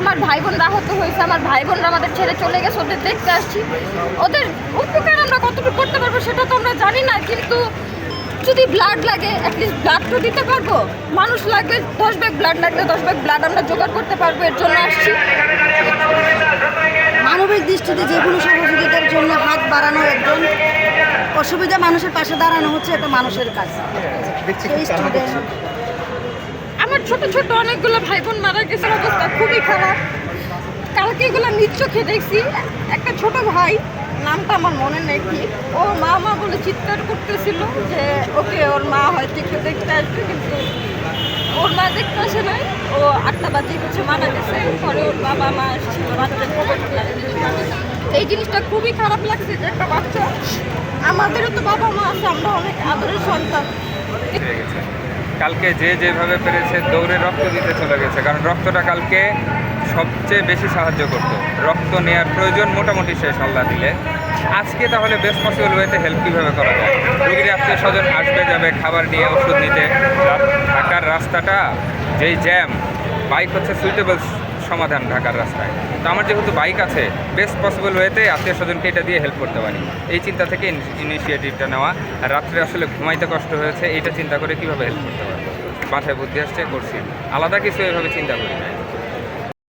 আমার ভাই বোনরা আহত হয়েছে আমার ভাই বোনরা আমাদের ছেড়ে চলে গেছে ওদের দেখতে আসছি। ওদের উপকার আমরা কতটুকু করতে পারব সেটা তো আমরা জানি না কিন্তু যদি ব্লাড লাগে অ্যাটলিস্ট ব্লাড তো দিতে পারব। মানুষ লাগবে দশ ব্যাগ ব্লাড লাগলে দশ ব্যাগ ব্লাড আমরা জোগাড় করতে পারব এর জন্য আসছি। মানবিক দৃষ্টিতে যে কোনো সহযোগিতার জন্য হাত বাড়ানো একজন অসুবিধা মানুষের পাশে দাঁড়ানো হচ্ছে একটা মানুষের কাজ ছোট ছোট অনেকগুলো ভাই বোন মারা গেছে, অবস্থা খুবই খারাপ। কালকে এগুলো নিচ্ছ খেয়ে দেখছি, একটা ছোট ভাই, নামটা আমার মনে নেই কি, ও মা মা বলে চিৎকার করতেছিল যে ওকে ওর মা হয়তো একটু দেখতে আসবে, কিন্তু ওর মা দেখতে আসে নাই, ও আটটা বাজে কিছু মারা গেছে, পরে ওর বাবা মা এসেছিল রাত্রে খবর এই জিনিসটা খুবই খারাপ লাগছে যে একটা বাচ্চা, আমাদেরও তো বাবা মা আছে, আমরা অনেক আদরের সন্তান। কালকে যে যেভাবে পেরেছে দৌড়ে রক্ত দিতে চলে গেছে, কারণ রক্তটা কালকে সবচেয়ে বেশি সাহায্য করতো। রক্ত নেওয়ার প্রয়োজন মোটামুটি শেষ আল্লাহ দিলে। আজকে তাহলে বেস্ট পসিবল ওয়েতে হেল্প কীভাবে করা যায়? রুগীর আত্মীয় স্বজন আসবে, যাবে, খাবার নিয়ে ওষুধ নিতে। ঢাকার রাস্তাটা, যেই জ্যাম বাইক হচ্ছে সুইটেবল সমাধান ঢাকার রাস্তায়। তো আমার যেহেতু বাইক আছে বেস্ট পসিবল ওয়েতে আত্মীয় স্বজনকে এটা দিয়ে হেল্প করতে পারি। এই চিন্তা থেকে ইনিশিয়েটিভটা নেওয়া। আর রাত্রে আসলে ঘুমাইতে কষ্ট হয়েছে, এটা চিন্তা করে কীভাবে হেল্প করতে পারব? মাথায় বুদ্ধি আসছে, করছি। আলাদা কিছু এভাবে চিন্তা করি না